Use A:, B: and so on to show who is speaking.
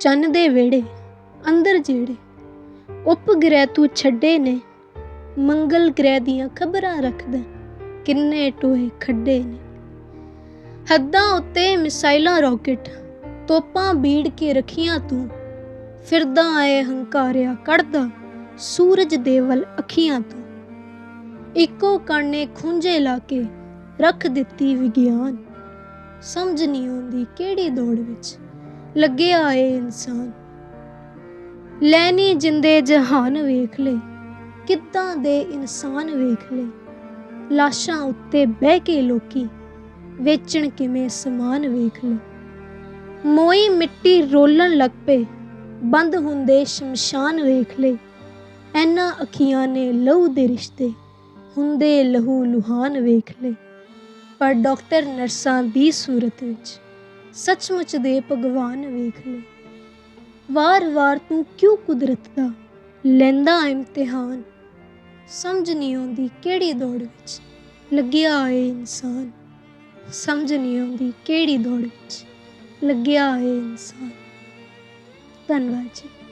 A: ਚੰਨ ਦੇ ਵੇੜੇ ਅੰਦਰ ਜਿਹੜੇ ਉਪਗ੍ਰਹਿ ਤੂੰ ਛੱਡੇ ਨੇ, ਮੰਗਲ ਗ੍ਰਹਿ ਦੀਆਂ ਖਬਰਾਂ ਰੱਖਦਾ ਕਿੰਨੇ ਟੋਏ ਖੱਡੇ ਨੇ। ਹੱਦਾਂ ਉੱਤੇ ਮਿਸਾਈਲਾਂ, ਰਾਕਟ, ਤੋਪਾਂ ਬੀੜ ਕੇ ਰੱਖੀਆਂ ਤੂੰ, ਫਿਰਦਾ ਆਏ ਹੰਕਾਰਿਆ ਕੱਢਦਾ ਸੂਰਜ ਦੇ ਵੱਲ ਅੱਖੀਆਂ ਤੂੰ। ਇੱਕੋ ਕਾਨੇ ਖੁੰਝੇ ਲਾ ਕੇ ਰੱਖ ਦਿੱਤੀ ਵਿਗਿਆਨ, ਸਮਝ ਨਹੀਂ ਆਉਂਦੀ ਕਿਹੜੀ ਦੌੜ ਵਿੱਚ। ਲੱਗਿਆ ਏ ਇਨਸਾਨ। ਲੈਣੀ ਜਿੰਦੇ ਜਹਾਨ ਵੇਖ ਲੈ ਕਿੱਦਾਂ ਦੇ ਇਨਸਾਨ ਵੇਖ ਲੈ। ਲਾਸ਼ਾਂ ਉੱਤੇ ਬਹਿ ਕੇ ਲੋਕੀ ਵੇਚਣ ਕਿਵੇਂ ਸਮਾਨ ਵੇਖ ਲੈ। ਮੋਈ ਮਿੱਟੀ ਰੋਲਣ ਲੱਗ ਪਏ, ਬੰਦ ਹੁੰਦੇ ਸ਼ਮਸ਼ਾਨ ਵੇਖ ਲੈ। ਐਨਾ ਅੱਖੀਆਂ ਨੇ ਲਹੂ ਦੇ ਰਿਸ਼ਤੇ, ਹੁੰਦੇ ਲਹੂ ਲੁਹਾਨ ਵੇਖ ਲੈ। ਪਰ ਡਾਕਟਰ ਨਰਸਾਂ ਦੀ ਸੂਰਤ ਵਿੱਚ ਸੱਚਮੁੱਚ ਦੇ ਭਗਵਾਨ ਵੇਖ ਲੈ। ਵਾਰ-ਵਾਰ ਤੂੰ ਕਿਉਂ ਕੁਦਰਤ ਦਾ ਲੈਂਦਾ ਇਮਤਿਹਾਨ? ਸਮਝ ਨਹੀਂ ਆਉਂਦੀ ਕਿਹੜੀ ਦੌੜ ਵਿੱਚ ਲੱਗਿਆ ਏ ਇਨਸਾਨ। ਸਮਝ ਨਹੀਂ ਆਉਂਦੀ ਕਿਹੜੀ ਦੌੜ ਵਿੱਚ ਲੱਗਿਆ ਏ ਇਨਸਾਨ। ਧੰਨਵਾਦ ਜੀ।